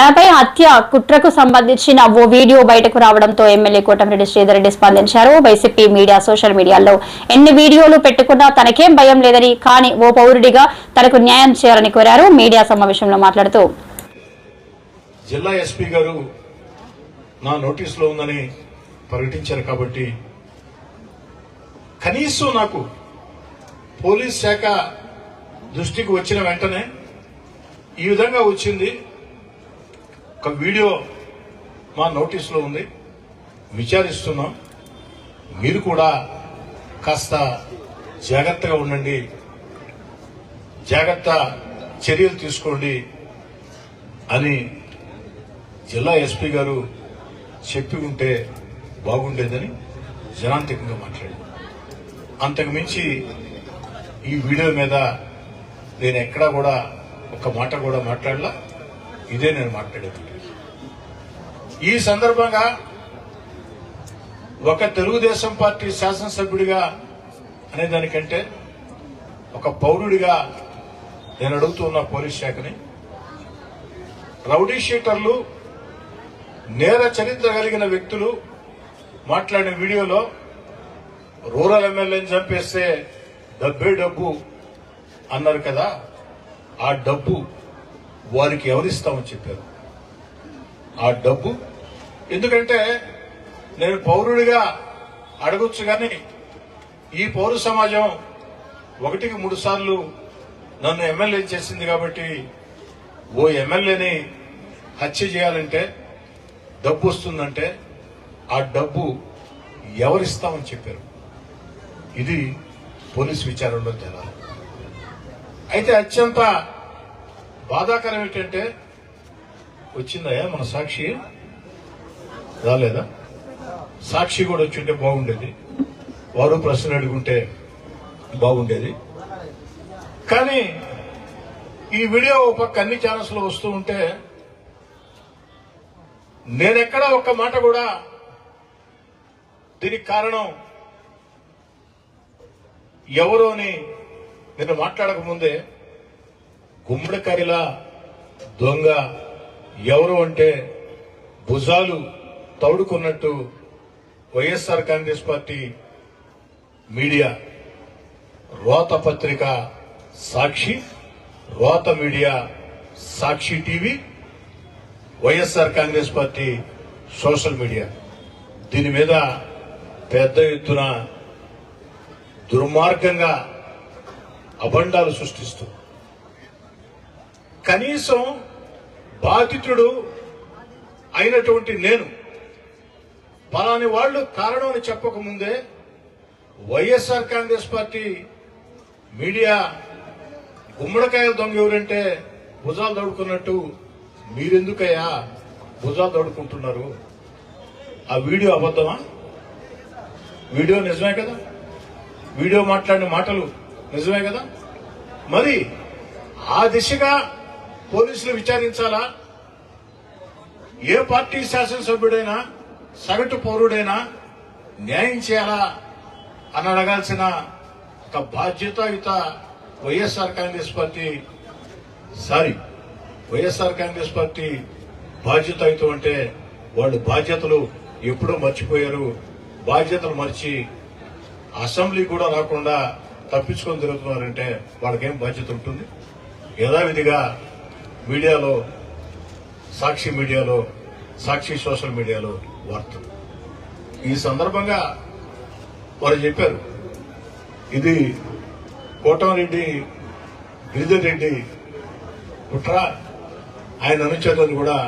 తనపై హత్య కుట్రకు సంబంధించిన ఓ వీడియో బయటకు రావడంతో ఎమ్మెల్యే కోటమిరెడ్డి శ్రీధర్ రెడ్డి స్పందించారు. వైసీపీ మీడియా సోషల్ మీడియాలో ఎన్ని వీడియోలు పెట్టుకున్నా తనకేం భయం లేదని కానీ ఓ పౌరుడిగా తనకు న్యాయం చేయాలని కోరారు మీడియా సమావేశంలో మాట్లాడుతూ. జిల్లా ఎస్పీ గారు నా నోటీసులో ఉందని ప్రకటించారు కాబట్టి కనీసం నాకు పోలీస్ శాఖ దృష్టికి వచ్చిన వెంటనే ఈ విధంగా వచ్చింది. ఒక వీడియో మా నోటీసులో ఉంది. విచారిస్తున్నాం. మీరు కూడా కాస్త జాగ్రత్తగా ఉండండి. జాగ్రత్త చర్యలు తీసుకోండి అని జిల్లా ఎస్పీ గారు చెప్పి ఉంటే బాగుండేదని జనాంతికంగా మాట్లాడారు. అంతకు మించి ఈ వీడియో మీద నేను ఎక్కడా కూడా ఒక మాట కూడా మాట్లాడలా. ఇదే నేను మాట్లాడేది. ఈ సందర్భంగా ఒక తెలుగుదేశం పార్టీ శాసనసభ్యుడిగా అనే దానికంటే ఒక పౌరుడిగా నేను అడుగుతున్న పోలీస్ శాఖని రౌడీ షీటర్లు నేర చరిత్ర కలిగిన వ్యక్తులు మాట్లాడిన వీడియోలో రూరల్ ఎమ్మెల్యేని చంపేస్తే డబ్బే డబ్బు అన్నారు కదా ఆ డబ్బు వారికి ఎవరిస్తామని చెప్పారు? ఆ డబ్బు? ఎందుకంటే నేను పౌరుడిగా అడగొచ్చు కానీ ఈ పౌర సమాజం ఒకటికి మూడు సార్లు నన్ను ఎమ్మెల్యే చేసింది కాబట్టి ఓ ఎమ్మెల్యేని హత్య చేయాలంటే డబ్బు వస్తుందంటే ఆ డబ్బు ఎవరిస్తామని చెప్పారు? ఇది పోలీస్ విచారణలో తేలాలి అయితే అత్యంత బాధాకరం ఏంటంటే వచ్చిందయ్యా మన సాక్షి. రాలేదా? సాక్షి కూడా వచ్చింటే బాగుండేది. వారు ప్రశ్న అడుగుంటే బాగుండేది. కానీ ఈ వీడియో ఒక పక్క అన్ని ఛానల్స్లో వస్తూ ఉంటే నేనెక్కడ ఒక్క మాట కూడా దీనికి కారణం ఎవరు అని నేను మాట్లాడకముందే ముందే గుమ్మడికాయలా దొంగ ఎవరు అంటే భుజాలు తౌడుకున్నట్టు వైఎస్ఆర్ కాంగ్రెస్ పార్టీ మీడియా. రోత పత్రిక సాక్షి రోత media Sakshi TV YSR Congress party social media. దీని మీద పెద్ద ఎత్తున దుర్మార్గంగా అబండాలు సృష్టిస్తూ కనీసం బాధితుడు అయినటువంటి నేను పలాని వాళ్ళు కారణం అని చెప్పకముందే వైఎస్ఆర్ కాంగ్రెస్ పార్టీ మీడియా గుమ్మడికాయల దొంగ ఎవరంటే భుజాలు దడుకున్నట్టు మీరెందుకయ్యా భుజాలు దడుకుంటున్నారు ఆ వీడియో అబద్ధమా? వీడియో నిజమే కదా? వీడియో మాట్లాడిన మాటలు నిజమే కదా? మరి ఆ దిశగా పోలీసులు విచారించాలా? ఏ పార్టీ శాసనసభ్యుడైనా సగటు పౌరుడైనా న్యాయం చేయాలా అని అడగాల్సిన ఒక బాధ్యతాయుత YSR Congress party sorry YSR Congress party బాధ్యతాయుతం అంటే వాళ్ళు బాధ్యతలు ఎప్పుడో మర్చిపోయారు. బాధ్యతలు మర్చి అసెంబ్లీ కూడా రాకుండా తప్పించుకొని తిరుగుతున్నారంటే వాళ్ళకేం బాధ్యత ఉంటుంది? యథావిధిగా మీడియాలో సాక్షి మీడియాలో సాక్షి సోషల్ మీడియాలో వార్తలు. ఈ సందర్భంగా వారు చెప్పారు ఇది కోటమిరెడ్డి గిరిధర్ రెడ్డి కుట్ర ఆయన అనుచరులను కూడా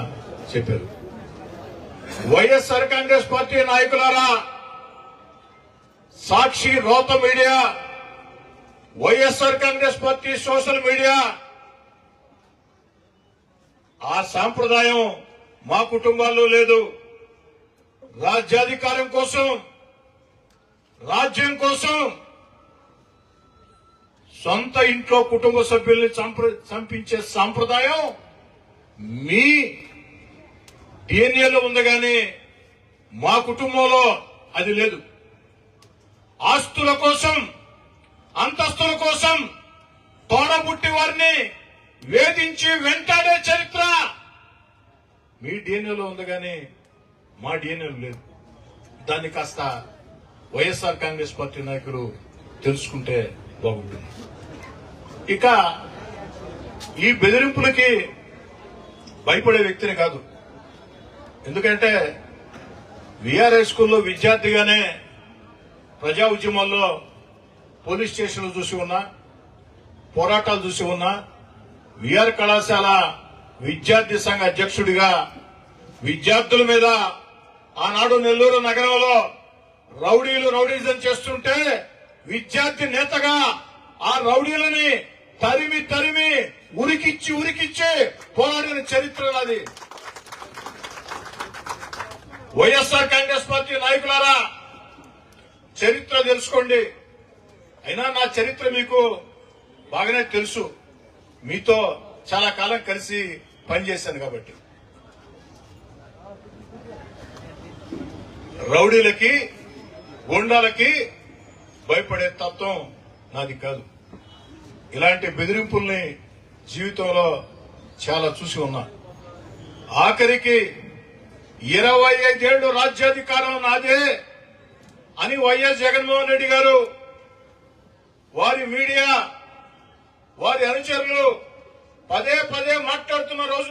చెప్పారు. వైఎస్ఆర్ కాంగ్రెస్ పార్టీ నాయకులారా సాక్షి రోత media YSR Congress party social media ఆ సాంప్రదాయం మా కుటుంబాల్లో లేదు. రాజ్యాధికారం కోసం రాజ్యం కోసం సొంత ఇంట్లో కుటుంబ సభ్యుల్ని చంపించే సాంప్రదాయం మీ డిఎన్ఏలో ఉంది కానీ మా కుటుంబంలో అది లేదు. ఆస్తుల కోసం అంతస్తుల కోసం తోడబుట్టి వారిని వేధించి వెంటాడే చరిత్ర మీ డిఎన్ఏలో ఉంది కానీ మా డిఎన్ఏలో లేదు. దాన్ని కాస్త వైఎస్ఆర్ కాంగ్రెస్ పార్టీ నాయకులు తెలుసుకుంటే బాగుంటుంది. ఇక ఈ బెదిరింపులకి భయపడే వ్యక్తిని కాదు. ఎందుకంటే విఆర్ఐ స్కూల్లో విద్యార్థిగానే ప్రజా ఉద్యమాల్లో పోలీస్ స్టేషన్లు చూసి ఉన్నా పోరాటాలు చూసి ఉన్నా విఆర్ కళాశాల విద్యార్థి సంఘ అధ్యక్షుడిగా విద్యార్థుల మీద ఆనాడు నెల్లూరు నగరంలో రౌడీలు రౌడీజం చేస్తుంటే విద్యార్థి నేతగా ఆ రౌడీలని తరిమి తరిమి ఉరికిచ్చి ఉరికిచ్చి పోరాడిన చరిత్ర నాది. వైఎస్ఆర్ కాంగ్రెస్ పార్టీ నాయకులారా చరిత్ర తెలుసుకోండి. అయినా నా చరిత్ర మీకు బాగానే తెలుసు. మీతో చాలా కాలం కలిసి పనిచేశాను కాబట్టి. రౌడీలకి గుండాలకి భయపడే తత్వం నాది కాదు. ఇలాంటి బెదిరింపుల్ని జీవితంలో చాలా చూసి ఉన్నా. ఆఖరికి ఇరవై ఐదేళ్ళు రాజ్యాధికారం నాదే అని వైఎస్ జగన్మోహన్ రెడ్డి గారు వారి మీడియా వారి అనుచరులు పదే పదే మాట్లాడుతున్న రోజు